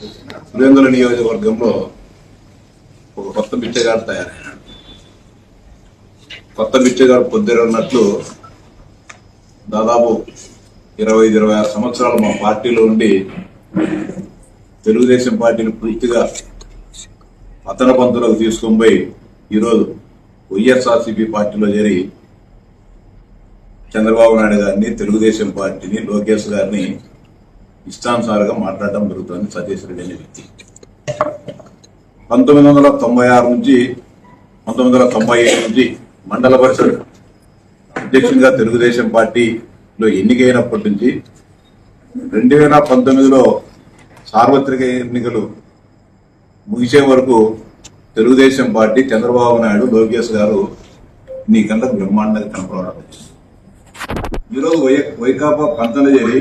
సురేంద్ర నియోజకవర్గంలో ఒక కొత్త బిచ్చగాడు తయారయ్యాడు కొత్త బిచ్చగాడు పొద్దురన్నట్లు దాదాపు ఇరవై ఐదు ఇరవై ఆరు సంవత్సరాలు మా పార్టీలో ఉండి తెలుగుదేశం పార్టీని పూర్తిగా పతన పంతులకు తీసుకొని పోయి ఈరోజు వైఎస్ఆర్సీపీ పార్టీలో చేరి చంద్రబాబు నాయుడు గారిని తెలుగుదేశం పార్టీని లోకేష్ గారిని ఇష్టానుసారంగా మాట్లాడడం జరుగుతుంది సతీష్ రెడ్డి అనే వ్యక్తి. పంతొమ్మిది వందల తొంభై ఆరు నుంచి పంతొమ్మిది వందల తొంభై ఏడు నుంచి మండల పరిషత్ అధ్యక్షునిగా తెలుగుదేశం పార్టీలో ఎన్నికైనప్పటి నుంచి రెండు వేల పంతొమ్మిదిలో సార్వత్రిక ఎన్నికలు ముగిసే వరకు తెలుగుదేశం పార్టీ చంద్రబాబు నాయుడు లోకేష్ గారు నీకంత బ్రహ్మాండంగా కనపడడం ఈరోజు వై వైకాపా పంతలు చేరి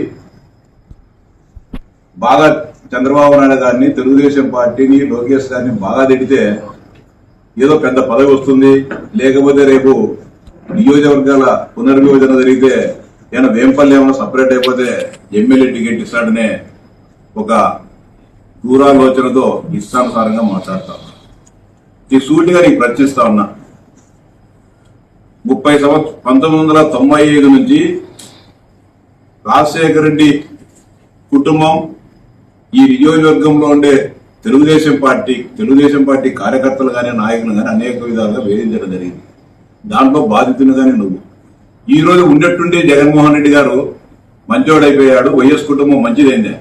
బాగా చంద్రబాబు నాయుడు గారిని తెలుగుదేశం పార్టీని లోకేష్ గారిని బాగా తిడితే ఏదో పెద్ద పదవి వస్తుంది. లేకపోతే రేపు నియోజకవర్గాల పునర్విభజన జరిగితే ఏమైనా వేంపల్లి ఏమైనా సపరేట్ అయిపోతే ఎమ్మెల్యే టికెట్ ఇస్తాడనే ఒక దూరాలోచనతో ఇష్టానుసారంగా మాట్లాడతాను ఈ సూటిగా నీకు ప్రశ్నిస్తా ఉన్నా. ముప్పై సంవత్సరం పంతొమ్మిది వందల తొంభై ఐదు నుంచి రాజశేఖర రెడ్డి కుటుంబం ఈ నియోజకవర్గంలో ఉండే తెలుగుదేశం పార్టీ తెలుగుదేశం పార్టీ కార్యకర్తలు కానీ నాయకులు కానీ అనేక విధాలుగా వేధించడం జరిగింది. దాంట్లో బాధితులు కానీ నువ్వు. ఈ రోజు ఉండేట్టుండి జగన్మోహన్ రెడ్డి గారు మంచోడైపోయాడు వైఎస్ కుటుంబం మంచిదైందే.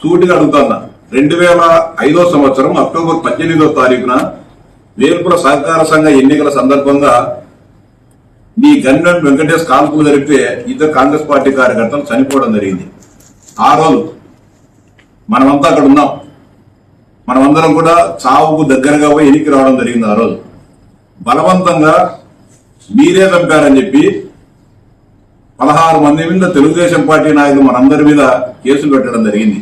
సూటిగా అడుగుతున్నా రెండు వేల ఐదో సంవత్సరం అక్టోబర్ పద్దెనిమిదో తారీఖున వేల్పుల సహకార సంఘ ఎన్నికల సందర్భంగా నీ గన్మెన్ వెంకటేష్ కాల్పులు జరిపితే ఇద్దరు కాంగ్రెస్ పార్టీ కార్యకర్తలు చనిపోవడం జరిగింది. ఆ రోజు మనమంతా అక్కడ ఉన్నాం. మనమందరం కూడా చావుకు దగ్గరగా పోయి ఎనికి రావడం జరిగింది ఆ రోజు. బలవంతంగా మీరే చంపారని చెప్పి పదహారు మంది మీద తెలుగుదేశం పార్టీ నాయకులు మనందరి మీద కేసులు పెట్టడం జరిగింది.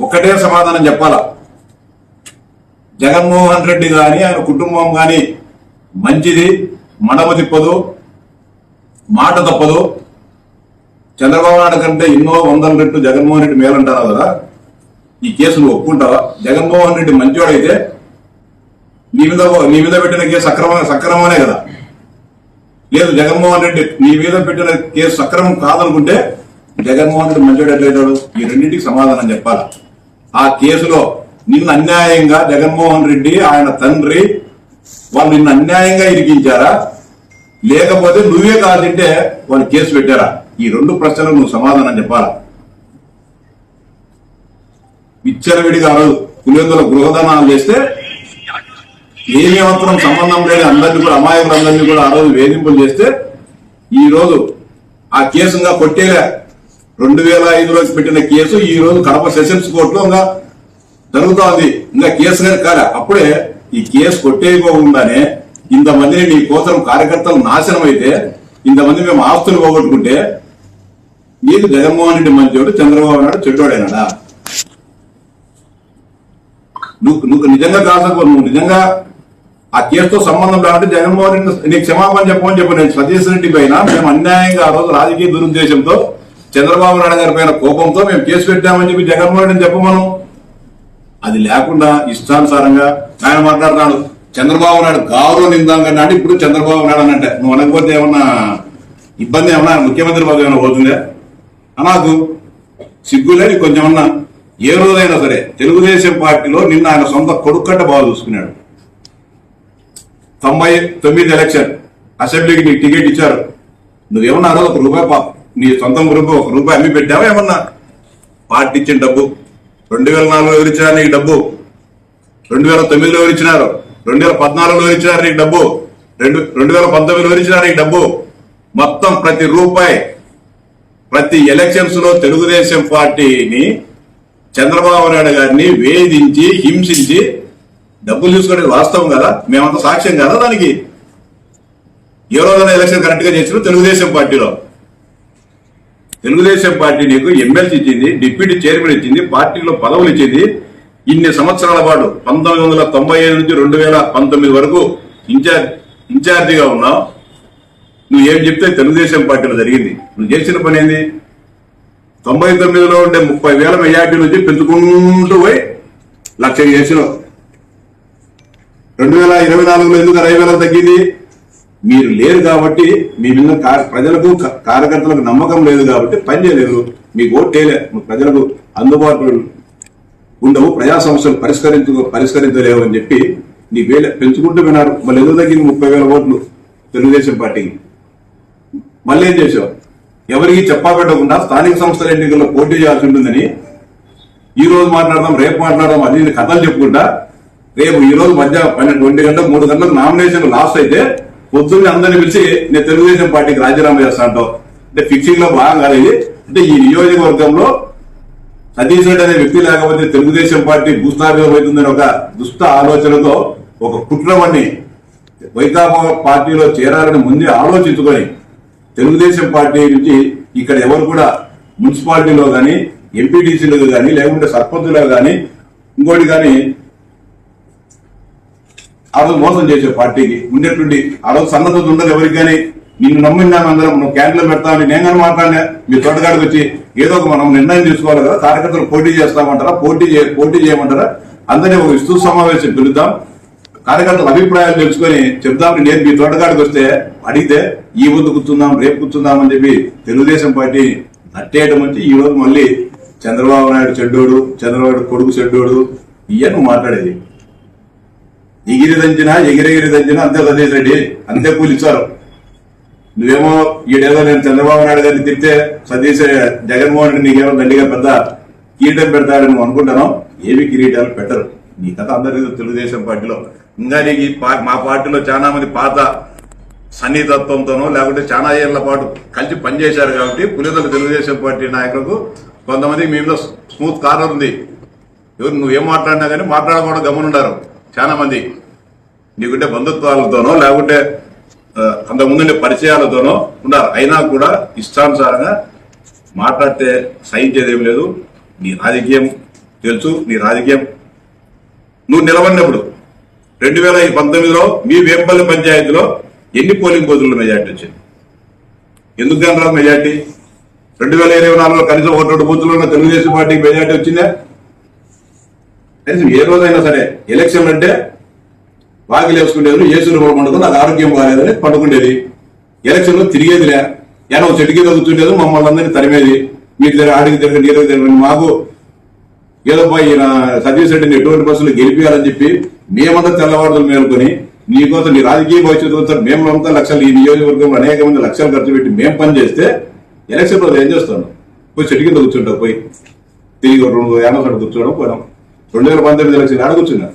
ఒక్కటే సమాధానం చెప్పాలా? జగన్మోహన్ రెడ్డి గాని ఆయన కుటుంబం గాని మంచిది మడమ తిప్పదు మాట తప్పదు. చంద్రబాబు నాయుడు కంటే ఎన్నో వందల రెట్లు జగన్మోహన్ రెడ్డి మేలంటారు కదా? ఈ కేసును ఒప్పుకుంటావా జగన్మోహన్ రెడ్డి మంచివాడైతే నీ మీద నీ మీద పెట్టిన కేసు సక్రమ సక్రమనే కదా. లేదు జగన్మోహన్ రెడ్డి నీ మీద పెట్టిన కేసు సక్రమం కాదనుకుంటే జగన్మోహన్ రెడ్డి మంచివాడు ఎట్లయితాడు? ఈ రెండింటికి సమాధానం చెప్పాలి? ఆ కేసులో నిన్ను అన్యాయంగా జగన్మోహన్ రెడ్డి ఆయన తండ్రి వాళ్ళు నిన్ను అన్యాయంగా ఇరికించారా? లేకపోతే నువ్వే కాదంటే వాళ్ళు కేసు పెట్టారా? ఈ రెండు ప్రశ్నలకు నువ్వు సమాధానం చెప్పాలా? విచ్చరవిడిగా ఆ రోజు పులివెందుల గృహదానాలు చేస్తే ఏమీ మాత్రం సంబంధం లేని అందరినీ కూడా అమాయకులందరినీ కూడా ఆ రోజు వేధింపులు చేస్తే ఈ రోజు ఆ కేసుగా కొట్టేలే. రెండు వేల ఐదులో పెట్టిన కేసు ఈ రోజు కడప సెషన్స్ కోర్టులో ఇంకా జరుగుతోంది. ఇంకా కేసు గారి కాలే. అప్పుడే ఈ కేసు కొట్టేయకోకుండానే ఇంతమందిని నీ కోసం కార్యకర్తలు నాశనం అయితే ఇంతమంది మేము ఆస్తులు పోగొట్టుకుంటే నీకు జగన్మోహన్ రెడ్డి మంచోడు చంద్రబాబు నాయుడు చెడ్డోడైనాడా? నువ్వు నువ్వు నిజంగా కాసకు నువ్వు నిజంగా ఆ కేసుతో సంబంధం లేకుంటే జగన్మోహన్ రెడ్డి నీకు క్షమాపణ చెప్పమని చెప్పి. నేను సతీష్ రెడ్డి పైన మేము అన్యాయంగా ఆ రోజు రాజకీయ దురుద్దేశంతో చంద్రబాబు నాయుడు గారి పైన కోపంతో మేము కేసు పెట్టామని చెప్పి జగన్మోహన్ రెడ్డిని చెప్పమను. అది లేకుండా ఇష్టానుసారంగా ఆయన మాట్లాడుతున్నాడు. చంద్రబాబు నాయుడు గౌరవ నిందాంగా అంటే ఇప్పుడు చంద్రబాబు నాయుడు అని అంటే నువ్వు అనకపోతే ఏమన్నా ఇబ్బంది ఏమన్నా ముఖ్యమంత్రి పదవి ఏమైనా పోతుందా? నాకు సిగ్గులేని నీకు కొంచెం అన్నా ఏ రోజైనా సరే తెలుగుదేశం పార్టీలో నిన్న ఆయన సొంత కొడుక్కట్ట బాగా చూసుకున్నాడు. తొంభై తొమ్మిది ఎలక్షన్. అసెంబ్లీకి నీకు టికెట్ ఇచ్చారు. నువ్వేమన్నా ఆ రోజు ఒక రూపాయి పా- నీ సొంత రూపాయి ఒక రూపాయి అమ్మి పెట్టావా ఏమన్నా? పార్టీ ఇచ్చిన డబ్బు. రెండు వేల నాలుగులో ఎవరిచ్చినారు నీకు డబ్బు? రెండు వేల తొమ్మిదిలో ఎవరిచ్చినారు రెండు వేల పద్నాలుగులో ఎవరిచ్చినారు నీకు డబ్బు? రెండు రెండు వేల పంతొమ్మిదిలో ఎవరిచ్చినారు నీకు డబ్బు? మొత్తం ప్రతి రూపాయి ప్రతి ఎలక్షన్స్లో తెలుగుదేశం పార్టీని చంద్రబాబు నాయుడు గారిని వేధించి హింసించి డబ్బులు తీసుకునేది వాస్తవం కదా? మేమంతా సాక్ష్యం కదా దానికి? ఏ రోజైనా ఎలక్షన్ కరెక్ట్గా చేసిన తెలుగుదేశం పార్టీలో. తెలుగుదేశం పార్టీ నీకు ఎమ్మెల్సీ ఇచ్చింది డిప్యూటీ చైర్మన్ ఇచ్చింది పార్టీలో పదవులు ఇచ్చింది. ఇన్ని సంవత్సరాల పాటు పంతొమ్మిది వందల తొంభై ఐదు నుంచి రెండు వేల పంతొమ్మిది వరకు ఇన్ఛార్జ్ ఇన్ఛార్జిగా ఉన్నావు. నువ్వు ఏం చెప్తే తెలుగుదేశం పార్టీలో జరిగింది. నువ్వు చేసిన పని ఏంది? తొంభై తొమ్మిదిలో ఉండే ముప్పై వేల మెజార్టీ నుంచి పెంచుకుంటూ పోయి లక్ష చేసినావు. రెండు వేల ఇరవై నాలుగులో ఎందుకు అరవై వేలకు తగ్గింది? మీరు లేరు కాబట్టి మీ మీద ప్రజలకు కార్యకర్తలకు నమ్మకం లేదు కాబట్టి పని చేయలేదు. మీకు ఓట్లే ప్రజలకు అందుబాటులో ఉండవు. ప్రజా సమస్యలు పరిష్కరించు పరిష్కరించలేవు అని చెప్పి నీ వేల. పెంచుకుంటూ విన్నారు మళ్ళీ ఎందుకు తగ్గింది ముప్పై వేల ఓట్లు? తెలుగుదేశం పార్టీకి. మళ్ళీ ఏం చేశావు? ఎవరికి చెప్పబెట్టకుండా స్థానిక సంస్థల ఎన్నికల్లో పోటీ చేయాల్సి ఉంటుందని ఈ రోజు మాట్లాడదాం రేపు మాట్లాడదాం అది కథలు చెప్పుకుంటా. రేపు ఈ రోజు మధ్య పన్నెండు ఒంటి గంట మూడు గంటలకు నామినేషన్ లాస్ట్ అయితే పొద్దున్నే అందరిని పిలిచి నేను తెలుగుదేశం పార్టీకి రాజీనామా చేస్తా అంటావు. అంటే ఫిక్సింగ్లో భాగం కాలేదు అంటే ఈ నియోజకవర్గంలో సతీష్ రెడ్డి అనే వ్యక్తి లేకపోతే తెలుగుదేశం పార్టీ భూస్థాపితం ఒక దుష్ట ఆలోచనతో ఒక కుట్రవన్నీ వైకాపా పార్టీలో చేరాలని ముందే ఆలోచించుకొని తెలుగుదేశం పార్టీ నుంచి ఇక్కడ ఎవరు కూడా మున్సిపాలిటీలో కానీ ఎంపీటీసీలో కానీ లేకుంటే సర్పంచులో కానీ ఇంకోటి కానీ ఆ రోజు మోసం చేసే పార్టీకి ఉండేటువంటి ఆ రోజు సన్నద్ధత ఉండదు ఎవరికి కానీ నిన్ను నమ్మినాను అందరం నువ్వు క్యాంటీన్లో పెడతామని నేను కానీ మాట్లాడినా. మీ తోటగాడికి వచ్చి ఏదో ఒక మనం నిర్ణయం తీసుకోవాలి కదా కార్యకర్తలు పోటీ చేస్తామంటారా పోటీ పోటీ చేయమంటారా? అందరినీ ఒక విస్తృత సమావేశం పిలుద్దాం. కార్యకర్తల అభిప్రాయాలు తెలుసుకొని చెప్దామని నేను మీ తోటగాడికి వస్తే అడిగితే ఈ ముందు కూర్చుందాం రేపు కూర్చుందాం అని చెప్పి తెలుగుదేశం పార్టీ నట్టేయడం వచ్చి ఈ రోజు మళ్ళీ చంద్రబాబు నాయుడు చెడ్డోడు చంద్రబాబు కొడుకు చెడ్డోడు ఇవన్నీ మాట్లాడేది. ఎగిరి దంచినా ఎగిరెగిరి దంచినా అంతే సతీష్ రెడ్డి అంతే కూలిచ్చారు నువ్వేమో ఈడేదో నేను చంద్రబాబు నాయుడు గారిని తిప్పితే సతీష్ జగన్మోహన్ రెడ్డి నీకేమో దండిగా పెద్ద కిరీటం పెడతాడని అనుకుంటాను ఏమి కిరీటాలు పెట్టరు. నీ కథ అందరికీ తెలుగుదేశం పార్టీలో. ఇంకా నీకు ఈ మా పార్టీలో చాలా మంది పాత సన్నిహితత్వంతోనో లేకుంటే చాలా ఏళ్ళ పాటు కలిసి పనిచేశారు కాబట్టి పులితల తెలుగుదేశం పార్టీ నాయకులకు కొంతమంది మీలో మీద స్మూత్ కార్నర్ ఉంది. ఎవరు నువ్వేం మాట్లాడినా కానీ మాట్లాడకుండా గమనుండారు చాలా మంది. నీకుంటే బంధుత్వాలతోనో లేకుంటే అంతకుముందుండే పరిచయాలతోనో ఉన్నారు. అయినా కూడా ఇష్టానుసారంగా మాట్లాడితే సహించేది ఏం లేదు. నీ రాజకీయం తెలుసు నీ రాజకీయం నువ్వు నిలబడినప్పుడు రెండు వేల పంతొమ్మిదిలో మీ వేంపల్లి పంచాయతీలో ఎన్ని పోలింగ్ బూతుల్లో మెజార్టీ వచ్చింది ఎందుకు రాదు మెజార్టీ? రెండు వేల ఇరవై నాలుగులో కనీసం ఒక రెండు బూతుల్లో ఉన్న తెలుగుదేశం పార్టీకి మెజార్టీ వచ్చిందా? కనీసం ఏ రోజైనా సరే ఎలక్షన్ అంటే వాకిలు వేసుకునేది ఏసులు పడుకుంటుంది నాకు ఆరోగ్యం బాగాలేదని పడుకునేది ఎలక్షన్లో తిరిగేదిలే. ఏదో చెట్టుకి తగ్గుతుండేది మమ్మల్ని అందరినీ తరిమేది. మీకు దగ్గర ఆడికి దగ్గర నీరు దగ్గర మాకు ఏదో పోయి ఈయన సతీష్ రెడ్డిని ఎటువంటి బస్సులు గెలిపించాలని చెప్పి మేమంతా తెల్లవారులు మేలుకొని నీకోసం నీ రాజకీయ భవిష్యత్తు కోసం మేము అంతా లక్షలు ఈ నియోజకవర్గంలో అనేక మంది లక్షలు ఖర్చు పెట్టి మేము పని చేస్తే ఎలక్షన్ రోజు ఏం చేస్తాను పోయి చెట్టు కింద కూర్చుంటావు పోయి తిరిగి రెండు ఏళ్ళ చోట కూర్చోవడం పోయినాం. రెండు వేల పంతొమ్మిది ఎలక్షన్ ఆడ కూర్చున్నా.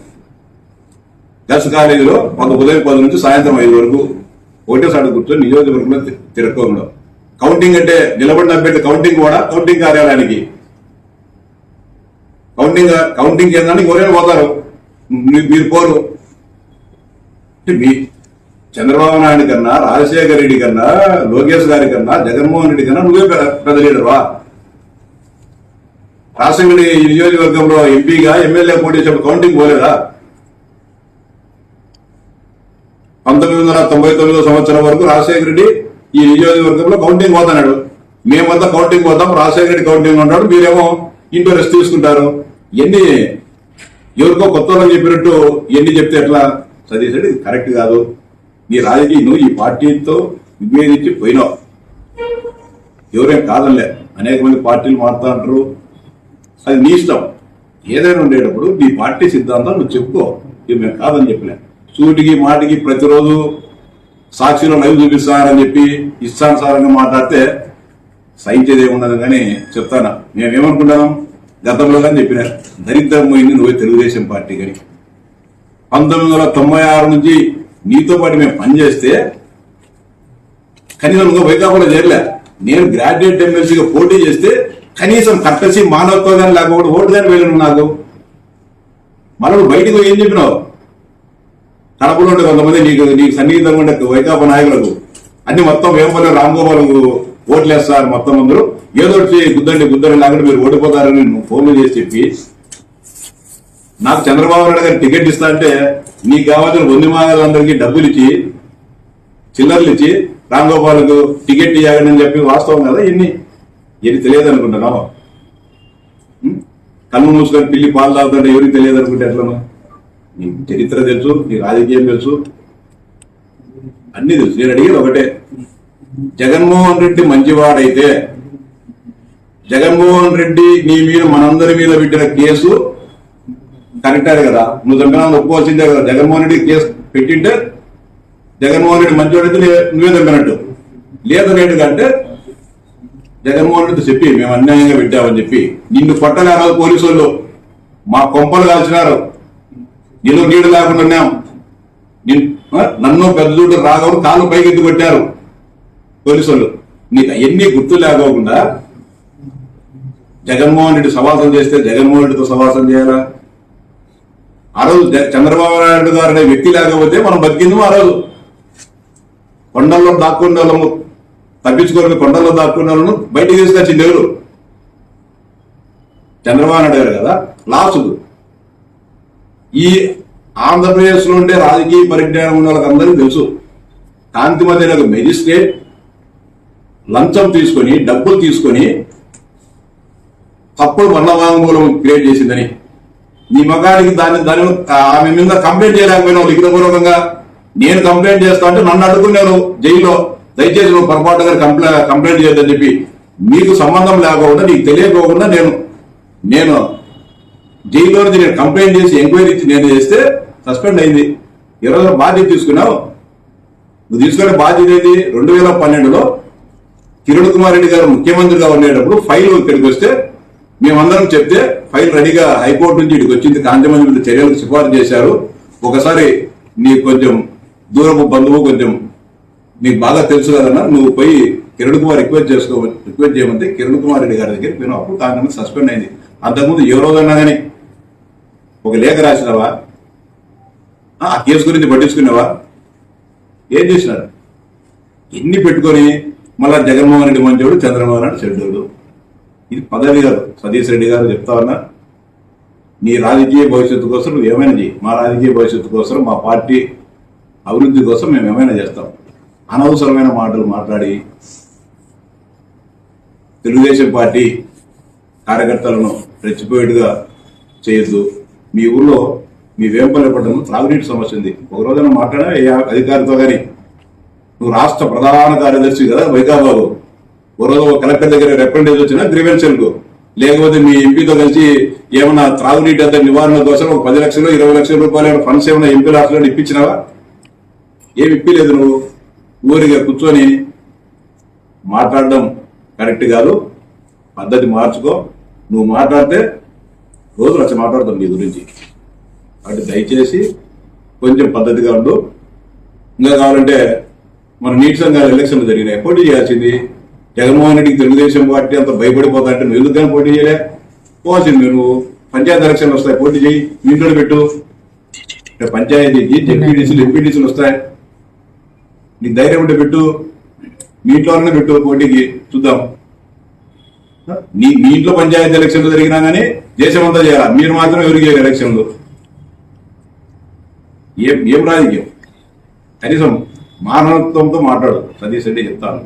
గర్ల్స్ కాలేజీలో కొంత ఉదయం పది నుంచి సాయంత్రం ఐదు వరకు ఒకటే సార్ కూర్చొని నియోజకవర్గంలో తి- తిరగకుండా కౌంటింగ్ అంటే నిలబడిన అభ్యర్థి కౌంటింగ్ కూడా కౌంటింగ్ కార్యాలయానికి. కౌంటింగ్ కౌంటింగ్ కేంద్రానికి ఎవరైనా పోతారు. మీరు పోరు. అంటే మీ చంద్రబాబు నాయుడు కన్నా రాజశేఖర రెడ్డి కన్నా లోకేష్ గారి కన్నా జగన్మోహన్ రెడ్డి కన్నా నువ్వే పెద్ద- లీడర్వా రాజశేఖర ఈ నియోజకవర్గంలో ఎంపీగా ఎమ్మెల్యే పోటీ చేసినప్పుడు కౌంటింగ్ పోలేదా? పంతొమ్మిది వందల తొంభై తొమ్మిదో సంవత్సరం వరకు రాజశేఖర రెడ్డి ఈ నియోజకవర్గంలో కౌంటింగ్ పోతున్నాడు. మేమంతా కౌంటింగ్ పోతాం రాజశేఖర రెడ్డి కౌంటింగ్ ఉంటాడు మీరేమో ఇంట్లో రెస్ట్ తీసుకుంటారు. ఎన్ని ఎవరికో కొత్త చెప్పినట్టు ఎన్ని చెప్తే ఎట్లా సతీష్ ఇది కరెక్ట్ కాదు. నీ రాజకీయ నువ్వు ఈ పార్టీతో విభేదించి పోయినావు. ఎవరేం కాదనిలే. అనేక మంది పార్టీలు మారుతా అంటారు అది నీ ఇష్టం. ఏదైనా ఉండేటప్పుడు నీ పార్టీ సిద్ధాంతం నువ్వు చెప్పుకో. ఇది మేము కాదని చెప్పలే. సూటికి మాటికి ప్రతిరోజు సాక్షిలో లైవ్ చూపిస్తానని చెప్పి ఇష్టానుసారంగా మాట్లాడితే సహించేది ఉన్నది కానీ చెప్తానా? మేమేమనుకుంటాం గతంలో కానీ చెప్పిన దరిద్రం పోయింది నువ్వే తెలుగుదేశం పార్టీ కానీ పంతొమ్మిది వందల తొంభై ఆరు నుంచి నీతో పాటు మేము పనిచేస్తే కనీసం ఇంకా వైకాపాలో చేరలే. నేను గ్రాడ్యుయేట్ ఎమ్మెల్సీగా పోటీ చేస్తే కనీసం కట్టసి మానవత్వం కానీ లేకపోతే ఓటు కానీ వెళ్ళను నాకు మనం బయటకు ఏం చెప్పినావు? కడపలో ఉండే కొంతమంది నీకు నీకు సన్నిహితంగా ఉండే వైకాపా నాయకులకు. అన్ని మొత్తం వేమపల్లి గోపాల్ ఓట్లేస్తారు మొత్తం అందరూ. ఏదో గుద్దండి గుద్దండి లేకుండా మీరు ఓడిపోతారని ఫోన్లు చేసి చెప్పి నాకు చంద్రబాబు నాయుడు గారు టికెట్ ఇస్తా అంటే నీకు కావాల్సిన వంది మాగాలందరికీ డబ్బులు ఇచ్చి చిల్లర్లు ఇచ్చి రామ్ గోపాల్కు టికెట్ ఇవ్వాలని చెప్పి వాస్తవం కదా ఇన్ని. ఏది తెలియదు అనుకుంటున్నావు? కన్ను మూసుకొని పిల్లి పాలు తాగుతుంటే ఎవరికి తెలియదు అనుకుంటే ఎట్లా నీ చరిత్ర తెలుసు నీ రాజకీయం తెలుసు. అన్ని తెలుసు. నేను అడిగేది ఒకటే. జగన్మోహన్ రెడ్డి మంచివాడైతే జగన్మోహన్ రెడ్డి నీ మీద మనందరి మీద పెట్టిన కేసు కరెక్టారు కదా? నువ్వు చంపినా ఒప్పుకోవాల్సిందే కదా? జగన్మోహన్ రెడ్డి కేసు పెట్టింటే జగన్మోహన్ రెడ్డి మంచివాడైతే నువ్వే చంపినట్టు లేదు కంటే జగన్మోహన్ రెడ్డి చెప్పి మేము అన్యాయంగా పెట్టామని చెప్పి. నిన్ను కొట్టలేరు పోలీసు వాళ్ళు మా కొంపలు కాల్చినారు. నిన్ను నీడు లేకుండా ఉన్నాం. నన్ను పెద్ద చూడు రాగవరు కాళ్ళు పైకి ఎత్తి పోలీసులు నీకు అవన్నీ గుర్తు లేకోకుండా జగన్మోహన్ రెడ్డి సవాసం చేస్తే జగన్మోహన్ రెడ్డితో సవాసం చేయాలా? ఆ రోజు చంద్రబాబు నాయుడు గారు అనే వ్యక్తి లేకపోతే మనం బతికింది ఆ రోజు? కొండల్లో దాక్కున్న వాళ్ళము తప్పించుకొని కొండల్లో దాక్కున్న వాళ్ళను బయటికి తీసుకొచ్చింది ఎవరు? చంద్రబాబు నాయుడు గారు కదా? లాసుడు ఈ ఆంధ్రప్రదేశ్లో ఉండే రాజకీయ పరిజ్ఞానం ఉన్న వాళ్ళకి అందరికీ తెలుసు. కాంతిమతి ఒక మెజిస్ట్రేట్ లంచం తీసుకొని డబ్బులు తీసుకొని తప్పుడు మరణవాంగూలం క్రియేట్ చేసిందని. నీ మగానికి దాని దాని ఆమె మీద కంప్లైంట్ చేయలేకపోయినావు లిఖితపూర్వకంగా. నేను కంప్లైంట్ చేస్తా అంటే నన్ను అడుగున్నాను జైల్లో. దయచేసి నువ్వు పొరపాటుగా కంప్లైంట్ కంప్లైంట్ చేయొద్దని చెప్పి నీకు సంబంధం లేకుండా నీకు తెలియకోకుండా నేను నేను జైల్లో నుంచి నేను కంప్లైంట్ చేసి ఎంక్వైరీ నేను చేస్తే సస్పెండ్ అయింది. ఈరోజు బాధ్యత తీసుకున్నావు. నువ్వు తీసుకునే బాధ్యత ఏది రెండు వేల పన్నెండులో కిరణ్ కుమార్ రెడ్డి గారు ముఖ్యమంత్రిగా ఉండేటప్పుడు ఫైల్ ఇక్కడికి వస్తే మేమందరం చెప్తే ఫైల్ రెడీగా హైకోర్టు నుంచి ఇక్కడికి వచ్చింది. కాంతిమంది మీద చర్యలకు చేశారు. ఒకసారి నీకు కొంచెం దూరపు బంధువు కొంచెం నీకు బాగా తెలుసు కదన్నా నువ్వు పోయి కిరణ్ కుమార్ రిక్వెస్ట్ చేసుకో రిక్వెస్ట్ చేయమంటే కిరణ్ కుమార్ రెడ్డి గారి దగ్గర నేను అప్పుడు కాంగ్రెస్ సస్పెండ్ అయింది. అంతకుముందు ఏ రోజైనా కానీ ఒక లేఖ రాసినావా? ఆ కేసు గురించి పట్టించుకున్నావా? ఏం చేసినారు? ఎన్ని పెట్టుకొని మళ్ళా జగన్మోహన్ రెడ్డి మంచోడు చంద్రమోహన్ రెడ్డి చెడ్డోడు. ఇది పదవి గారు సతీష్ రెడ్డి గారు చెప్తా ఉన్నా. నీ రాజకీయ భవిష్యత్తు కోసం నువ్వు ఏమైనా చేయి మా రాజకీయ భవిష్యత్తు కోసం మా పార్టీ అభివృద్ధి కోసం మేము ఏమైనా చేస్తాం. అనవసరమైన మాటలు మాట్లాడి తెలుగుదేశం పార్టీ కార్యకర్తలను రెచ్చిపోయేట్టుగా చేయొద్దు. మీ ఊర్లో మీ వేంపల్లి పట్టణంలో త్రాగునీటి సమస్య ఉంది. ఒక రోజున మాట్లాడే అధికారితో కానీ నువ్వు రాష్ట్ర ప్రధాన కార్యదర్శి కదా వైకాబాబు ఓ రోజు ఒక కలెక్టర్ దగ్గర రిప్రజెంటేషన్ వచ్చినా గ్రీవెన్సల్కు లేకపోతే మీ ఎంపీతో కలిసి ఏమన్నా త్రాగునీటి అంత నివారణ కోసం ఒక పది లక్షలు ఇరవై లక్షల రూపాయలు ఫండ్స్ ఏమైనా ఎంపీ రాష్ట్రంలో ఇప్పించినావా? ఏమి ఇప్పిలేదు నువ్వు. ఊరిగా కూర్చొని మాట్లాడడం కరెక్ట్ కాదు. పద్ధతి మార్చుకో. నువ్వు మాట్లాడితే రోజు లక్ష మాట్లాడతాం నీ గురించి. కాబట్టి దయచేసి కొంచెం పద్ధతిగా ఉండు. ఇంకా కావాలంటే మన నీటి సంఘాల ఎలక్షన్లు జరిగినాయి. పోటీ చేయాల్సింది జగన్మోహన్ రెడ్డికి తెలుగుదేశం పార్టీ అంత భయపడిపోతా అంటే నువ్వు ఎందుకు పోటీ చేయలే? పోవాల్సింది నువ్వు పంచాయతీ ఎలక్షన్లు వస్తాయి పోటీ చేయి మీ ఇంట్లో పెట్టు పంచాయతీ పంచాయతీకి జెడ్పీటీసీలు ఎంపీటీసీలు వస్తాయి. నీకు ధైర్యం ఉంటే పెట్టు. మీ ఇంట్లోనే పెట్టు పోటీకి. చూద్దాం. నీ మీ ఇంట్లో పంచాయతీ ఎలక్షన్లు జరిగినా కానీ దేశం అంతా చేయాలి? మీరు మాత్రం ఎవరికి చేయాలి ఎలక్షన్లు. ఏం ఏం రాజకీయం? కనీసం మానవత్వంతో మాట్లాడు. సతీష్ రెడ్డి చెప్తాను.